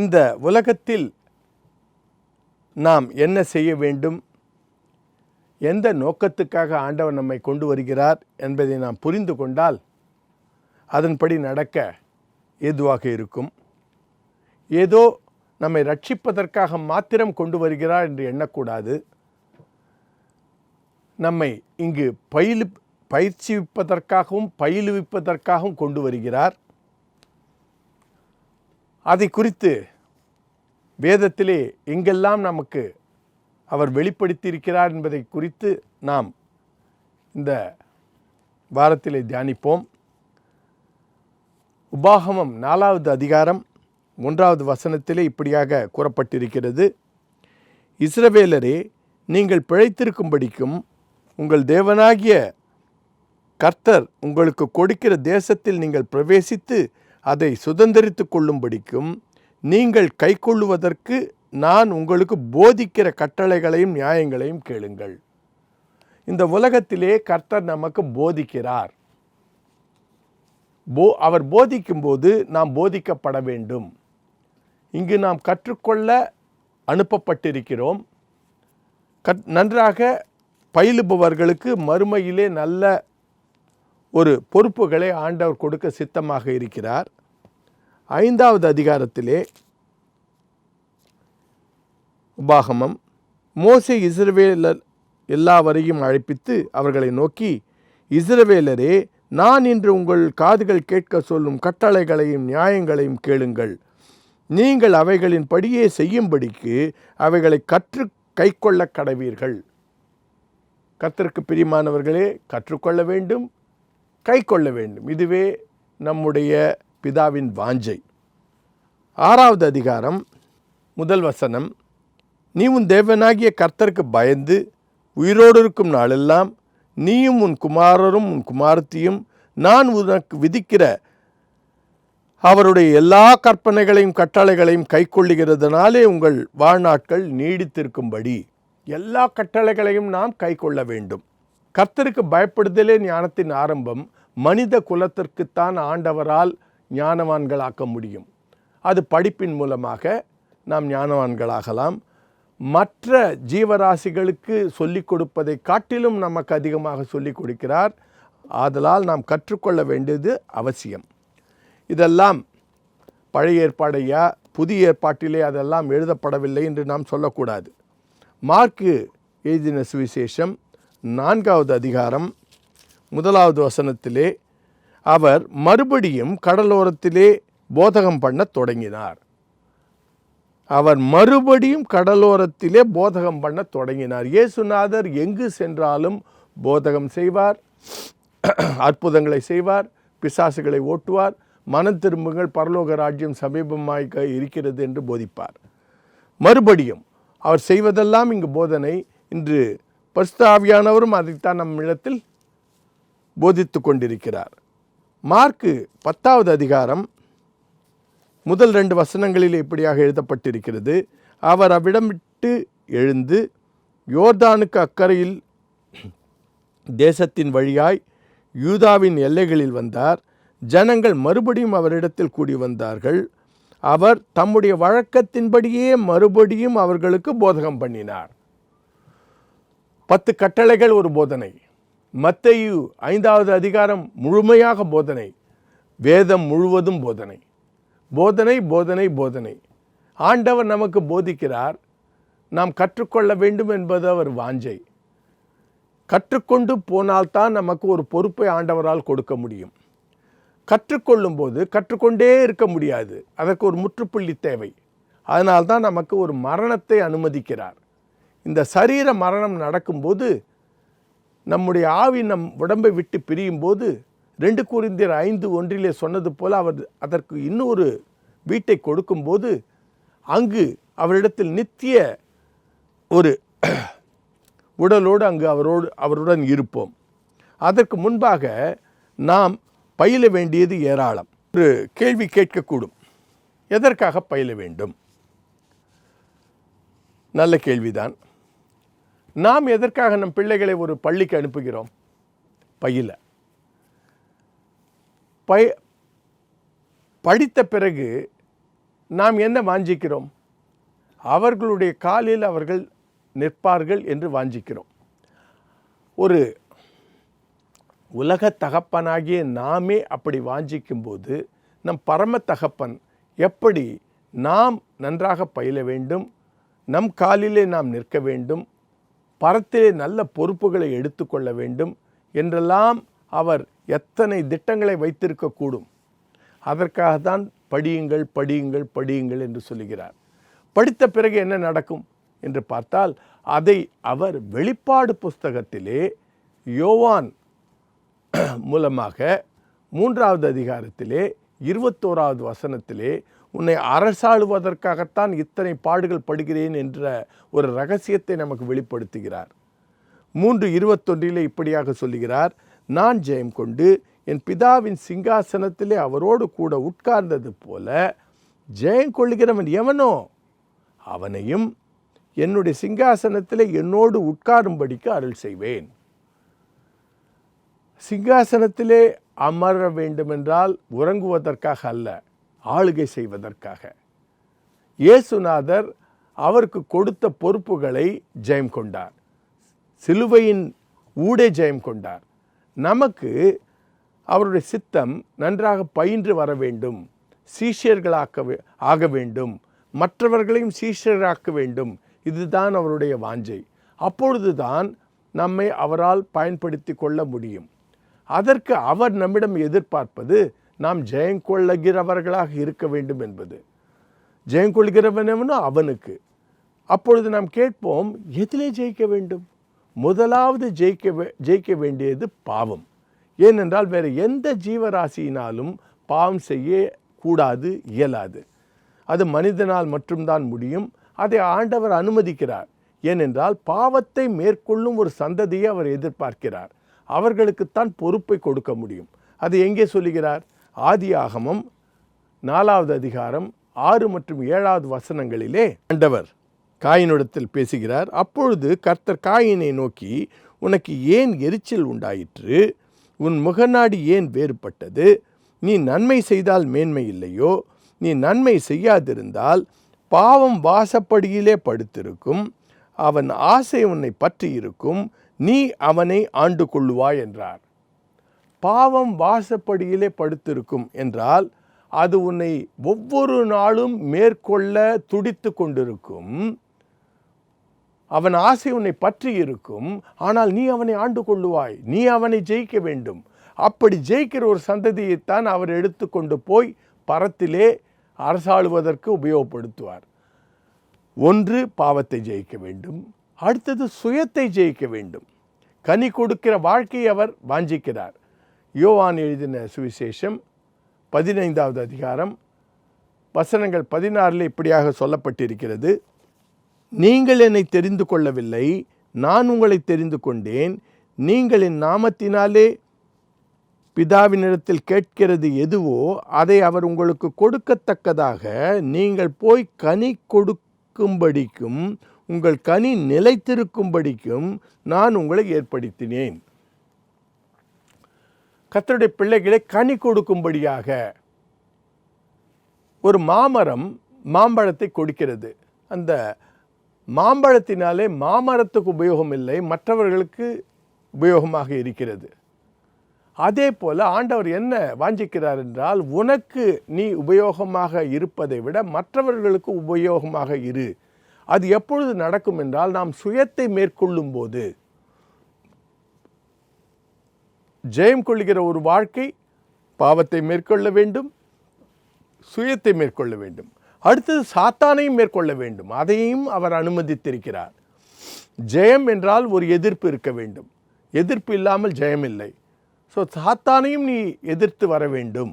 இந்த உலகத்தில் நாம் என்ன செய்ய வேண்டும்? எந்த நோக்கத்துக்காக ஆண்டவர் நம்மை கொண்டு வருகிறார் என்பதை நாம் புரிந்து கொண்டால் அதன்படி நடக்க ஏதுவாக இருக்கும். ஏதோ நம்மை ரட்சிப்பதற்காக மாத்திரம் கொண்டு வருகிறார் என்று எண்ணக்கூடாது. நம்மை இங்கு பயிலு பயிற்சிப்பதற்காகவும் பயிலுவிப்பதற்காகவும் கொண்டு வருகிறார். அதை குறித்து வேதத்திலே எங்கெல்லாம் நமக்கு அவர் வெளிப்படுத்தியிருக்கிறார் என்பதை குறித்து நாம் இந்த வாரத்திலே தியானிப்போம். உபாகமம் நாலாவது அதிகாரம் ஒன்றாவது வசனத்திலே இப்படியாக கூறப்பட்டிருக்கிறது. இஸ்ரவேலரே நீங்கள் பிழைத்திருக்கும்படிக்கும் உங்கள் தேவனாகிய கர்த்தர் உங்களுக்கு கொடுக்கிற தேசத்தில் நீங்கள் பிரவேசித்து அதை சுதந்திரித்து கொள்ளும்படிக்கும் நீங்கள் கைக்கொள்ளுவதற்கு நான் உங்களுக்கு போதிக்கிற கட்டளைகளையும் நியாயங்களையும் கேளுங்கள். இந்த உலகத்திலே கர்த்தர் நமக்கு போதிக்கிறார். போ அவர் போதிக்கும்போது நாம் போதிக்கப்பட வேண்டும். இங்கு நாம் கற்றுக்கொள்ள அனுப்பப்பட்டிருக்கிறோம். கற் நன்றாக பயிலுபவர்களுக்கு மறுமையிலே நல்ல ஒரு பொறுப்புகளை ஆண்டவர் கொடுக்க சித்தமாக இருக்கிறார். ஐந்தாவது அதிகாரத்திலே உபாகமம். மோசே இஸ்ரவேலர் எல்லாவரையும் அழைப்பித்து அவர்களை நோக்கி இஸ்ரவேலரே நான் இன்று உங்கள் காதுகள் கேட்க சொல்லும் கட்டளைகளையும் நியாயங்களையும் கேளுங்கள். நீங்கள் அவைகளின் படியே செய்யும்படிக்கு அவைகளை கற்று கைக்கொள்ள கடவீர்கள். கத்திற்கு பிரியமானவர்களே கற்றுக்கொள்ள வேண்டும் கைக்கொள்ள வேண்டும். இதுவே நம்முடைய பிதாவின் வாஞ்சை. ஆறாவது அதிகாரம் முதல் வசனம் நீ உன் தேவனாகிய கர்த்தருக்கு பயந்து உயிரோடு இருக்கும் நாளெல்லாம் நீயும் உன் குமாரரும் உன் குமாரத்தியும் நான் உனக்கு விதிக்கிற அவருடைய எல்லா கற்பனைகளையும் கட்டளைகளையும் கைக்கொள்ளுகிறதுனாலே உங்கள் வாழ்நாட்கள் நீடித்திருக்கும்படி. எல்லா கட்டளைகளையும் நாம் கைக்கொள்ள வேண்டும். கர்த்தருக்கு பயப்படுதலே ஞானத்தின் ஆரம்பம் மனித குலத்திற்குத்தான் ஆண்டவரால் ஞானவான்களாக்க முடியும். அது படிப்பின் மூலமாக நாம் ஞானவான்களாகலாம். மற்ற ஜீவராசிகளுக்கு சொல்லிக் கொடுப்பதை காட்டிலும் நமக்கு அதிகமாக சொல்லிக் கொடுக்கிறார். ஆதலால் நாம் கற்றுக்கொள்ள வேண்டியது அவசியம். இதெல்லாம் பழைய ஏற்பாடையா புதிய ஏற்பாட்டிலே அதெல்லாம் எழுதப்படவில்லை என்று நாம் சொல்லக்கூடாது. மார்க்கு எழுதின சுவிசேஷம் நான்காவது அதிகாரம் முதலாவது வசனத்திலே அவர் மறுபடியும் கடலோரத்திலே போதகம் பண்ணத் தொடங்கினார். அவர் மறுபடியும் கடலோரத்திலே போதகம் பண்ண தொடங்கினார். இயேசுநாதர் எங்கு சென்றாலும் போதகம் செய்வார் அற்புதங்களை செய்வார் பிசாசுகளை ஓட்டுவார் மனம் திரும்புங்கள் பரலோக ராஜ்யம் சமீபமாக இருக்கிறது என்று போதிப்பார். மறுபடியும் அவர் செய்வதெல்லாம் இங்கு போதனை. இன்று பரிசுத்த ஆவியானவரும் அதைத்தான் நம் இடத்தில் போதித்து கொண்டிருக்கிறார் மார்க்கு பத்தாவது அதிகாரம் முதல் ரெண்டு வசனங்களில் இப்படியாக எழுதப்பட்டிருக்கிறது. அவர் அவ்விடம் விட்டு எழுந்து யோர்தானுக்கு அக்கறையில் தேசத்தின் வழியாய் யூதாவின் எல்லைகளில் வந்தார். ஜனங்கள் மறுபடியும் அவரிடத்தில் கூடி வந்தார்கள். அவர் தம்முடைய வழக்கத்தின்படியே மறுபடியும் அவர்களுக்கு போதகம் பண்ணினார். பத்து கட்டளைகள் ஒரு போதனை. மத்தையு ஐந்தாவது அதிகாரம் முழுமையாக போதனை. வேதம் முழுவதும் போதனை. போதனை போதனை போதனை. ஆண்டவர் நமக்கு போதிக்கிறார். நாம் கற்றுக்கொள்ள வேண்டும் என்பது அவர் வாஞ்சை. கற்றுக்கொண்டு போனால்தான் நமக்கு ஒரு பொறுப்பை ஆண்டவரால் கொடுக்க முடியும். கற்றுக்கொள்ளும் போது கற்றுக்கொண்டே இருக்க முடியாது. அதற்கு ஒரு முற்றுப்புள்ளி தேவை. அதனால்தான் நமக்கு ஒரு மரணத்தை அனுமதிக்கிறார். இந்த சரீர மரணம் நடக்கும்போது நம்முடைய ஆவி நம் உடம்பை விட்டு பிரியும் போது ரெண்டு குறிந்தியர் ஐந்து ஒன்றிலே சொன்னது போல் அவர் அதற்கு இன்னொரு வீட்டை கொடுக்கும்போது அங்கு அவரிடத்தில் நித்திய ஒரு உடலோடு அங்கு அவரோடு அவருடன் இருப்போம். அதற்கு முன்பாக நாம் பயில வேண்டியது ஏராளம். ஒரு கேள்வி கேட்கக்கூடும். எதற்காக பயில வேண்டும்? நல்ல கேள்விதான். நாம் எதற்காக நம் பிள்ளைகளை ஒரு பள்ளிக்கு அனுப்புகிறோம்? பயில. பய படித்த பிறகு நாம் என்ன வாஞ்சிக்கிறோம்? அவர்களுடைய காலில் அவர்கள் நிற்பார்கள் என்று வாஞ்சிக்கிறோம். ஒரு உலக தகப்பனாகிய நாமே அப்படி வாஞ்சிக்கும்போது நம் பரம தகப்பன் எப்படி நாம் நன்றாக பயில வேண்டும்? நம் காலிலே நாம் நிற்க வேண்டும்? பரத்திலே நல்ல பொறுப்புகளை எடுத்துக்கொள்ள வேண்டும் என்றெல்லாம் அவர் எத்தனை திட்டங்களை வைத்திருக்கக்கூடும். அதற்காக தான் படியுங்கள் படியுங்கள் படியுங்கள் என்று சொல்லுகிறார். படித்த பிறகு என்ன நடக்கும் என்று பார்த்தால் அதை அவர் வெளிப்பாடு புஸ்தகத்திலே யோவான் மூலமாக மூன்றாவது அதிகாரத்திலே இருபத்தோராவது வசனத்திலே உன்னை அரசாளுவதற்காகத்தான் இத்தனை பாடுகள் படுகிறேன் என்ற ஒரு ரகசியத்தை நமக்கு வெளிப்படுத்துகிறார். மூன்று இருபத்தொன்றிலே இப்படியாக சொல்லுகிறார் நான் ஜெயம் கொண்டு என் பிதாவின் சிங்காசனத்திலே அவரோடு கூட உட்கார்ந்தது போல ஜெயம் கொள்ளுகிறவன் எவனோ? அவனையும் என்னுடைய சிங்காசனத்திலே என்னோடு உட்காரும்படிக்கு அருள் செய்வேன். சிங்காசனத்திலே அமர வேண்டுமென்றால் உறங்குவதற்காக அல்ல ஆளுகை செய்வதற்காக. இயேசுநாதர் அவருக்கு கொடுத்த பொறுப்புகளை ஜெயம் கொண்டார். சிலுவையின் ஊடே ஜெயம் கொண்டார். நமக்கு அவருடைய சித்தம் நன்றாக பயின்று வர வேண்டும். சீஷர்களாக்க ஆக வேண்டும். மற்றவர்களையும் சீஷராக்க வேண்டும். இதுதான் அவருடைய வாஞ்சை. அப்பொழுதுதான் நம்மை அவரால் பயன்படுத்தி கொள்ள முடியும். அதற்கு அவர் நம்மிடம் எதிர்பார்ப்பது நாம் ஜெயங்கொள்ளுகிறவர்களாக இருக்க வேண்டும் என்பது. ஜெயங்கொள்கிறவனவனோ அவனுக்கு. அப்பொழுது நாம் கேட்போம் எதிலே ஜெயிக்க வேண்டும்? முதலாவது ஜெயிக்க வே- ஜெயிக்க வேண்டியது பாவம். ஏனென்றால் வேறு எந்த ஜீவராசியினாலும் பாவம் செய்ய கூடாது இயலாது. அது மனிதனால் மட்டும்தான் முடியும். அதை ஆண்டவர் அனுமதிக்கிறார். ஏனென்றால் பாவத்தை மேற்கொள்ளும் ஒரு சந்ததியை அவர் எதிர்பார்க்கிறார். அவர்களுக்குத்தான் பொறுப்பை கொடுக்க முடியும். அது எங்கே சொல்லுகிறார்? ஆதியாகமம் நாலாவது அதிகாரம் ஆறு மற்றும் ஏழாவது வசனங்களிலே ஆண்டவர் காயினிடத்தில் பேசுகிறார். அப்பொழுது கர்த்தர் காயினை நோக்கி உனக்கு ஏன் எரிச்சல் உண்டாயிற்று? உன் முகநாடி ஏன் வேறுபட்டது? நீ நன்மை செய்தால் மேன்மை இல்லையோ? நீ நன்மை செய்யாதிருந்தால் பாவம் வாசப்படியிலே படுத்திருக்கும். அவன் ஆசை உன்னை பற்றி இருக்கும் நீ அவனை ஆண்டு கொள்ளுவாய் என்றார். பாவம் வாசப்படியிலே படுத்திருக்கும் என்றால் அது உன்னை ஒவ்வொரு நாளும் மேற்கொள்ள துடித்து கொண்டிருக்கும். அவன் ஆசை உன்னை பற்றி இருக்கும். ஆனால் நீ அவனை ஆண்டு கொள்ளுவாய். நீ அவனை ஜெயிக்க வேண்டும். அப்படி ஜெயிக்கிற ஒரு சந்ததியைத்தான் அவர் எடுத்துக்கொண்டு போய் பரத்திலே அரசாளுவதற்கு உபயோகப்படுத்துவார். ஒன்று பாவத்தை ஜெயிக்க வேண்டும். அடுத்தது சுயத்தை ஜெயிக்க வேண்டும். கனி கொடுக்கிற வாழ்க்கையை அவர் வாஞ்சிக்கிறார். யோவான் எழுதின சுவிசேஷம் பதினைந்தாவது அதிகாரம் வசனங்கள் பதினாறில் இப்படியாக சொல்லப்பட்டிருக்கிறது. நீங்கள் என்னை தெரிந்து கொள்ளவில்லை நான் உங்களை தெரிந்து கொண்டேன். நீங்கள் என் நாமத்தினாலே பிதாவினிடத்தில் கேட்கிறது எதுவோ அதை அவர் உங்களுக்கு கொடுக்கத்தக்கதாக நீங்கள் போய் கனி கொடுக்கும்படிக்கும் உங்கள் கனி நிலைத்திருக்கும்படிக்கும் நான் உங்களை ஏற்படுத்தினேன். கத்தருடைய பிள்ளைகளை கனி கொடுக்கும்படியாக. ஒரு மாமரம் மாம்பழத்தை கொடுக்கிறது. அந்த மாம்பழத்தினாலே மாமரத்துக்கு உபயோகம் இல்லை மற்றவர்களுக்கு உபயோகமாக இருக்கிறது. அதே போல் ஆண்டவர் என்ன வாஞ்சிக்கிறார் என்றால் உனக்கு நீ உபயோகமாக இருப்பதை விட மற்றவர்களுக்கு உபயோகமாக இரு. அது எப்பொழுது நடக்கும் என்றால் நாம் சுயத்தை மேற்கொள்ளும் போது ஜெயம் கொள்கிற ஒரு வாழ்க்கை பாவத்தை மேற்கொள்ள வேண்டும் சுயத்தை மேற்கொள்ள வேண்டும். அடுத்தது சாத்தானையும் மேற்கொள்ள வேண்டும். அதையும் அவர் அனுமதித்திருக்கிறார். ஜெயம் என்றால் ஒரு எதிர்ப்பு இருக்க வேண்டும். எதிர்ப்பு இல்லாமல் ஜெயம் இல்லை. ஸோ சாத்தானையும் நீ எதிர்த்து வர வேண்டும்.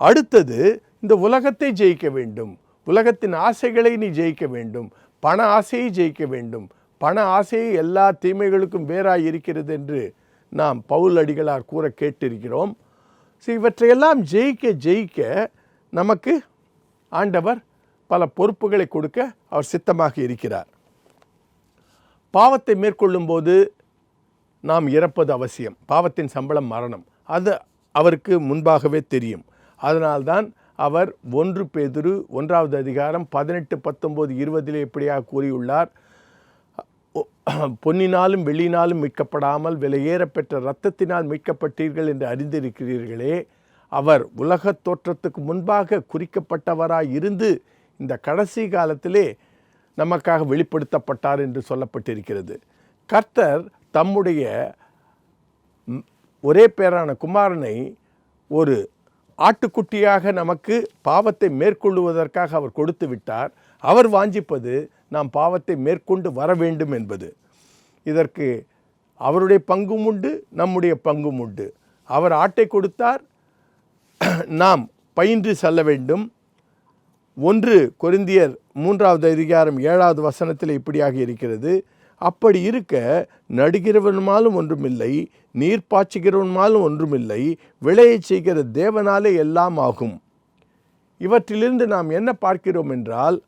அடுத்தது இந்த உலகத்தை ஜெயிக்க வேண்டும். உலகத்தின் ஆசைகளை நீ ஜெயிக்க வேண்டும். பண ஆசையை ஜெயிக்க வேண்டும். பண ஆசையை எல்லா தீமைகளுக்கும் வேறாய் இருக்கிறது என்று நாம் பவுல் அடிகளார் கூற கேட்டிருக்கிறோம். ஸோ இவற்றையெல்லாம் ஜெயிக்க ஜெயிக்க நமக்கு ஆண்டவர் பல பொறுப்புகளை கொடுக்க அவர் சித்தமாக இருக்கிறார். பாவத்தை மேற்கொள்ளும்போது நாம் இறப்பது அவசியம். பாவத்தின் சம்பளம் மரணம். அது அவருக்கு முன்பாகவே தெரியும். அதனால்தான் அவர் ஒன்று பேதுரு ஒன்றாவது அதிகாரம் பதினெட்டு பத்தொம்போது இருபதிலே இப்படியாக கூறியுள்ளார். பொன்னினாலும் வெள்ளினாலும் மீட்கப்படாமல் விலையேற பெற்ற இரத்தத்தினால் மீட்கப்பட்டீர்கள் என்று அறிந்திருக்கிறீர்களே அவர் உலகத் தோற்றத்துக்கு முன்பாக குறிக்கப்பட்டவராய் இருந்து இந்த கடைசி காலத்திலே நமக்காக வெளிப்படுத்தப்பட்டார் என்று சொல்லப்பட்டிருக்கிறது. கர்த்தர் தம்முடைய ஒரே பேரான குமாரனை ஒரு ஆட்டுக்குட்டியாக நமக்கு பாவத்தை மேற்கொள்ளுவதற்காக அவர் கொடுத்து விட்டார். அவர் வாஞ்சிப்பது நாம் பாவத்தை மேற்கொண்டு வர வேண்டும் என்பது. இதற்கு அவருடைய பங்கும் உண்டு நம்முடைய பங்கும் உண்டு. அவர் ஆட்டை கொடுத்தார் நாம் பயின்று செல்ல வேண்டும். ஒன்று கொரிந்தியர் மூன்றாவது அதிகாரம் ஏழாவது வசனத்தில் இப்படியாக இருக்கிறது அப்படி இருக்க நடுகிறவனுமாலும் ஒன்றுமில்லை நீர் பாய்ச்சுகிறவனுமாலும் ஒன்றுமில்லை விளையச் செய்கிற தேவனாலே எல்லாம் ஆகும். இவற்றிலிருந்து நாம் என்ன பார்க்கிறோம் என்றால்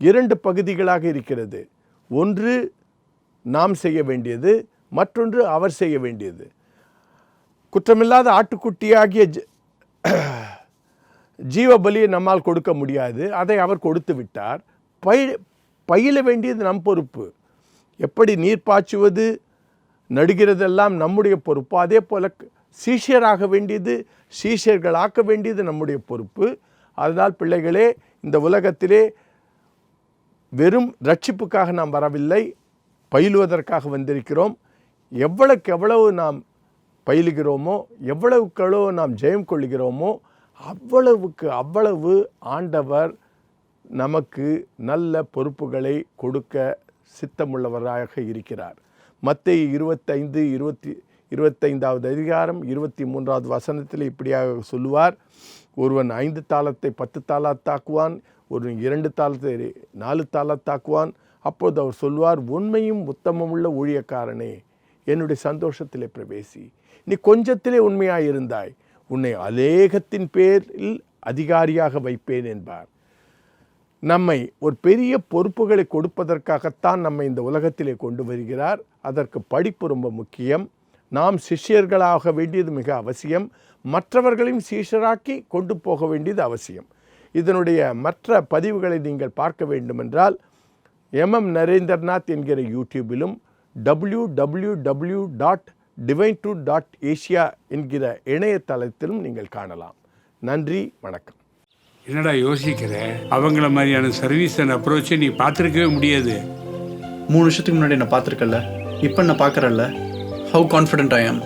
இரண்டு பகுதிகளாக இருக்கிறது. ஒன்று நாம் செய்ய வேண்டியது மற்றொன்று அவர் செய்ய வேண்டியது. குற்றமில்லாத ஆட்டுக்குட்டியாகிய ஜ- நம்மால் கொடுக்க முடியாது. அதை அவர் கொடுத்து விட்டார். பய பயில வேண்டியது நம் பொறுப்பு. எப்படி நீர் பாய்ச்சுவது நடுகிறதெல்லாம் நம்முடைய பொறுப்பு. அதே போல சீஷியராக வேண்டியது சீஷியர்களாக்க வேண்டியது நம்முடைய பொறுப்பு. அதனால் பிள்ளைகளே இந்த உலகத்திலே வெறும் ரட்சிப்புக்காக நாம் வரவில்லை பயிலுவதற்காக வந்திருக்கிறோம். எவ்வளவுக்கு எவ்வளவு நாம் பயிலுகிறோமோ எவ்வளவுக்கு எவ்வளவு நாம் ஜெயம் கொள்கிறோமோ அவ்வளவுக்கு அவ்வளவு ஆண்டவர் நமக்கு நல்ல பொறுப்புகளை கொடுக்க சித்தமுள்ளவராக இருக்கிறார். மத்திய இருபத்தைந்து இருபத்தி இருபத்தைந்தாவது அதிகாரம் இருபத்தி மூன்றாவது வசனத்தில் இப்படியாக சொல்லுவார். ஒருவன் ஐந்து தாளத்தை பத்து தாளத்தாக்குவான் ஒரு இரண்டு தாளத்தை நாலு தாளத்தாக்குவான் அப்போது அவர் சொல்வார் உண்மையும் உத்தமமுள்ள ஊழியக்காரனே என்னுடைய சந்தோஷத்திலே பிரவேசி. நீ கொஞ்சத்திலே உண்மையாயிருந்தாய் உன்னை அலேகத்தின் பேரில் அதிகாரியாக வைப்பேன் என்பார். நம்மை ஒரு பெரிய பொறுப்புகளை கொடுப்பதற்காகத்தான் நம்மை இந்த உலகத்திலே கொண்டு வருகிறார். அதற்கு படிப்பு ரொம்ப முக்கியம். நாம் சிஷ்யர்களாக வேண்டியது மிக அவசியம். மற்றவர்களையும் சீஷராக்கி கொண்டு போக வேண்டியது அவசியம். இதனுடைய மற்ற பதிவுகளை நீங்கள் பார்க்க வேண்டுமென்றால் எம்எம் நரேந்திரநாத் என்கிற யூடியூபிலும் W W W dot divine two dot Asia என்கிற இணையதளத்திலும் நீங்கள் காணலாம். நன்றி வணக்கம். என்னடா யோசிக்கிற? அவங்கள மாதிரியான சர்வீஸ் அண்ட் அப்ரோச்சை நீ பார்த்துருக்கவே முடியாது. மூணு வருஷத்துக்கு முன்னாடி நான் பார்த்துருக்கல இப்போ நான் பார்க்குறேன்ல how confident I am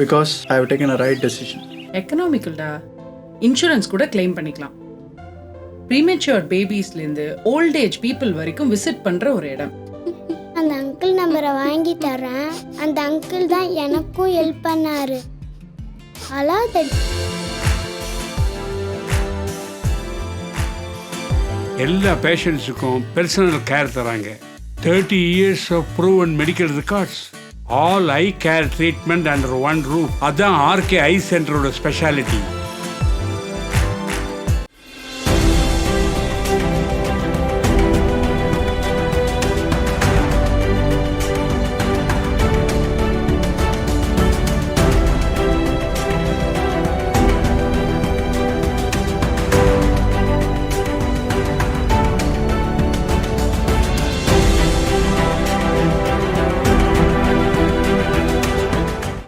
because I have taken a right decision எக்கனாமிக்கல்டா insurance கூட கிளைம் பண்ணிக்கலாம். ப்ரீமெச்சுவர் பேபிஸ்லேருந்து ஓல்ட் ஏஜ் பீப்புள் வரைக்கும் விசிட் பண்ணுற ஒரு இடம். அந்த அங்கிள் நம்பரை வாங்கி தரேன் அந்த அங்கிள் தான் எனக்கும் ஹெல்ப் பண்ணாரு. அலாத எல்லா பேஷண்ட்ஸுக்கும் பர்சனல் கேர் தராங்க thirty years of proven medical records all I care treatment under one roof அதான் ஆர்கே ஐ சென்டரோட ஸ்பெஷாலிட்டி